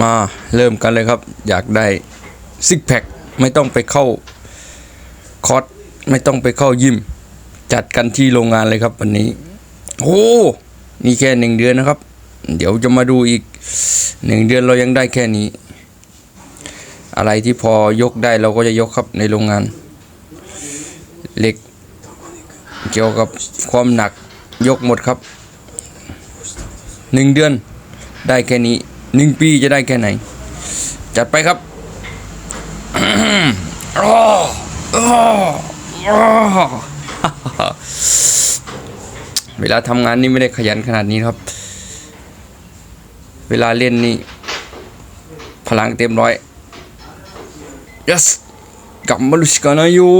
มาเริ่มกันเลยครับ อยากได้ซิกแพคไม่ต้องไปเข้าคอร์สไม่ต้องไปเข้ายิม จัดกันที่โรงงานเลยครับวันนี้โอ้นี่แค่หนึ่งเดือนนะครับ เดี๋ยวจะมาดูอีกหนึ่งเดือนเรายังได้แค่นี้ อะไรที่พอยกได้เราก็จะยกครับในโรงงานเหล็ก เกี่ยวกับความหนักยกหมดครับหนึ่งเดือนได้แค่นี้ หนึ่งปีจะได้แค่ไหน จัดไปครับเวลาทำงานนี่ไม่ได้ขยันขนาดนี้ครับ เวลาเล่นนี่ พลังเต็มร้อย yes กลับมาลุชกันนะอยู่